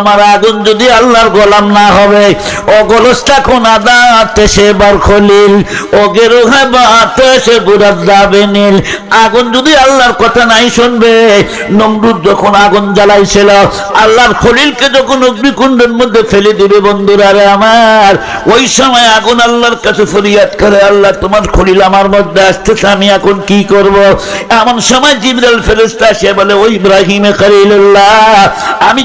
আমার আগুন যদি আল্লাহর গোলাম না হবে, ও গোলসটা কোন আদাতে সে বার খলিল, ও গেরু হাবাতে সে বুড়াত যাবে নীল। আগুন যদি আল্লাহর কথা নাই শুনবে, নমরুদ যখন আগুন জ্বালাইছিল, আল্লাহর খলিলকে যখন অগ্নিকুণ্ডের মধ্যে ফেলে দিবে বন্ধুরা রে আমার, ওই সময় আগুন আল্লাহর কাছে ফরিয়াদ করে, আল্লাহ তোমার খলিল আমার মধ্যে আসতেছে, আমি এখন কি করব? এমন সময় জিবরাল ফেরেস্তা সে বলে ওই ইব্রাহিমে খলিল্লাহ আমি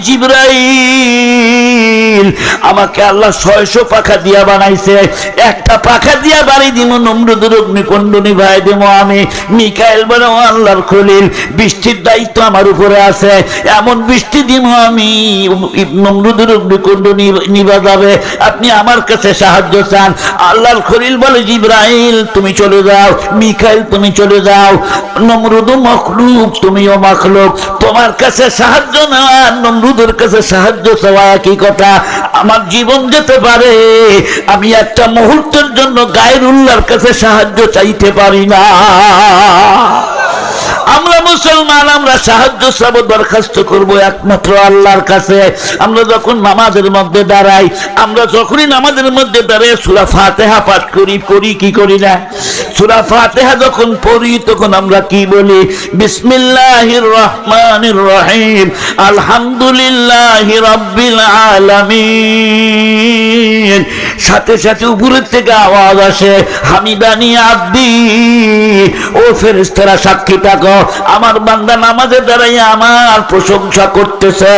জিব্রাইল আমাকে আল্লাহ ছয়শো পাখা দিয়া বানাইছে। একটা পাখা দিয়া বাড়ি দিব নমরুদের অগ্নিকুণ্ড নিভাই দিব আমি। মিকাইল বলে আল্লাহর খলিল, বৃষ্টির দায়িত্ব আমার উপরে আছে। এমন বৃষ্টি দিব আমি নমরুদের অগ্নিকুণ্ড নি- নিভা যাবে। আপনি আমার কাছে সাহায্য চান। আল্লাহর খলিল বলে, জিব্রাইল, তুমি চলে যাও। মিকাইল, তুমি চলে যাও। নমরুদ মখলুক তুমিও মখলুক। তোমার কাছে সাহায্য নেওয়া নমরুদের কাছে সাহায্য চাওয়া কি কথা। আমার জীবন যেতে পারে, আমি একটা মুহূর্তের জন্য গায়ের উল্লার কাছে সাহায্য চাইতে পারি না। মুসলমান, আমরা সাহায্য চাবো দরখাস্ত করব একমাত্র আল্লাহর কাছে। আমরা যখন নামাজের মধ্যে দাঁড়াই, আমরা যখনই নামাজের মধ্যে দাঁড়াই, সুরা ফাতেহা পাঠ করি করি কি করি না? সুরা ফাতেহা যখন পড়ি, তখন আমরা কি বলি? বিসমিল্লাহির রহমানির রহিম, আলহামদুলিল্লাহ রাব্বিল আলামিন। সাথে সাথে উপরের থেকে আওয়াজ আসে, হামিদানি আব্দি, ও ফেরেশতারা সাক্ষী থাকো আমার বান্দা নামাজে দাঁড়াই আমার প্রশংসা করতেছে।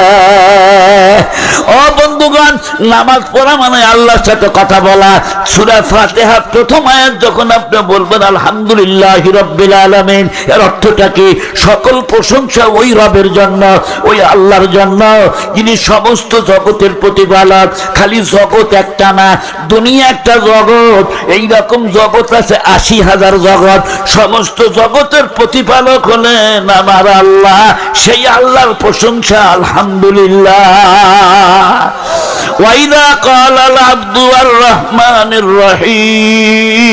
ও বন্ধুগণ, নামাজ পড়া মানে আল্লাহর সাথে কথা বলা। সূরা ফাতিহা প্রথম আয়াত যখন আপনি বলবেন, আলহামদুলিল্লাহ রাব্বিল আলামিন এর অর্থটা কি? সকল প্রশংসা ওই রবের জন্য, ওই আল্লাহর জন্য। যিনি সমস্ত জগতের প্রতিপালক, খালি জগৎ একটা না, দুনিয়া একটা জগৎ। এই রকম জগৎ আছে, আশি হাজার জগৎ। সমস্ত জগতের প্রতিপালক হলেন আমার আল্লাহ। সেই আল্লাহর প্রশংসা, আলহামদুলিল্লাহ। ওয়াইদা قال العبد الرحمن الرحيم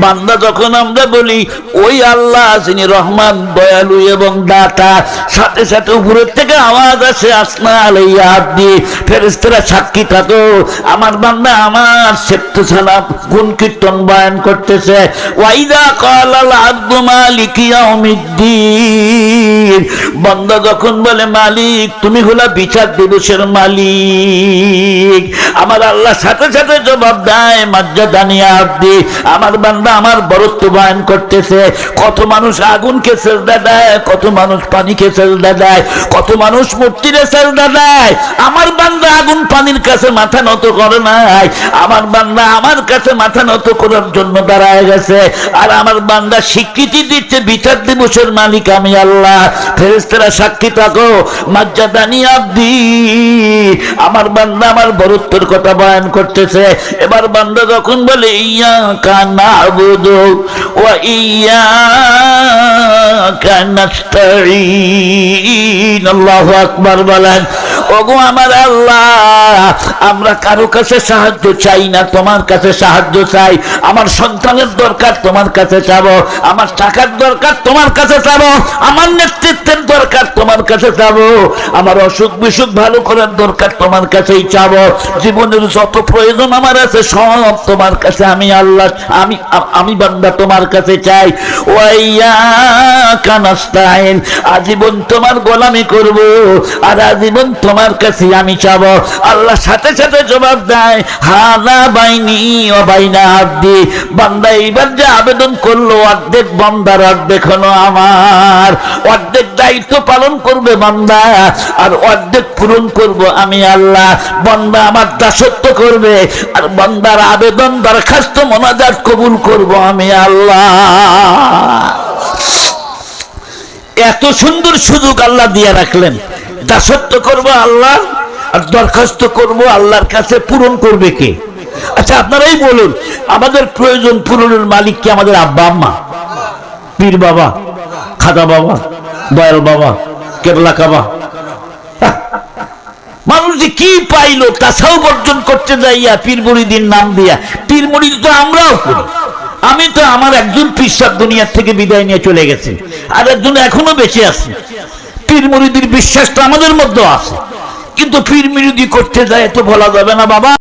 বান্দা যখন আমরা বলি ওই আল্লাহ যিনি রহমান দয়ালু এবং দাতা সাথে সাথে উপরের থেকে আওয়াজ আসে আসনা আলাইয়া আব্দি ফেরেশতারা সাক্ষী থাকো আমার বান্দা আমার সেপ্ত সালাম গুণ কীর্তন বয়ান করতেছে ওয়াইদা কালাল আব্দু মালিক বান্দা যখন বলে, মালিক, তুমি হলো বিচার দিবসের মালিক। আমার আল্লাহ সাথে সাথে জবাব দেয় মর্যাদা নিয়ে আব্দি আমার বান্দা আমার বরত্ব বয়ান করতেছে। কত মানুষ আগুনকে সেজদা দেয়, কত মানুষ পানিকে সেজদা দেয়, কত মানুষ মূর্তিরে সেজদা দেয়। আমার কাছে মাথা নত করে নাই। আমার বান্দা আমার কাছে মাথা নত করার জন্য দাঁড়ায় গেছে। আর আমার বান্দা স্বীকৃতি দিচ্ছে বিচার দিবসের মালিক আমি আল্লাহ। ফেরেস্তারা সাক্ষী থাকো। মর্যাদানি আব্দি আমার বান্দা আমার বরত্বের কথা বয়ান করতেছে। এবার বান্দা যখন বলে, ইয়া কানা আবুদু ওয়া ইয়া কানাস্তাইন আল্লাহু আকবার বলেন ওগো আমার আল্লাহ, আমরা কারও কাছে সাহায্য চাই না, তোমার কাছে সাহায্য চাই। আমার সন্তানের দরকার, তোমার কাছে চাবো। আমার টাকার দরকার, তোমার কাছে চাবো। আমার নেতৃত্বের দরকার, তোমার কাছে চাবো। আমার অসুখ বিসুখ ভালো করার দরকার, তোমার কাছেই চাবো। জীবনের যত প্রয়োজন আমার আছে, সব তোমার কাছে আমি আল্লাহ, আমি আমি বান্দা তোমার কাছে চাই। ওয়াইয়া কানাস্তাইন, আজীবন তোমার গোলামি করব। আর আজীবন তোমার কাছে আমি চাব। আল্লাহ সাথে সাথে জবাব দেয়, হানা বাইনি ও বাইনা আব্দি। বান্দা এইবার যে আবেদন করল, অর্ধেক বান্দার, অর্ধেক হলো আমার। অর্ধেক দায়িত্ব পালন করবে বান্দা, আর অর্ধেক পূরণ করব আমি আল্লাহ। বান্দা আমার দাসত্ব করবে, আর বান্দার আবেদন, দরখাস্ত, মোনাজাত কবুল করব আমি আল্লাহ। এত সুন্দর সুযোগ আল্লাহ দিয়ে রাখলেন। দাসত্ব করব আল্লাহ? আর দরখাস্ত করব আল্লাহর কাছে, পূরণ করবে কে? আচ্ছা আপনারাই বলুন, আমাদের প্রয়োজন পূরণের মালিক কি আমাদের আব্বা আম্মা? পীর বাবা, খাদা বাবা, দয়াল বাবা, কেবলা কাবা। মানুষ যে কি পাইলো তাছাও বর্জন করতে যাইয়া পীর মুড়িদিন নাম দিয়া। পীর তো আমরাও করি। আমি তো আমার একজন পিসাব দুনিয়ার থেকে বিদায় নিয়ে চলে গেছে। আর একজন এখনও বেঁচে আছে। পীর মুরিদির বিশ্বাসটা আমাদের মধ্যে আছে। কিন্তু পীর মিরুদি করতে যায় তো বলা যাবে না, বাবা।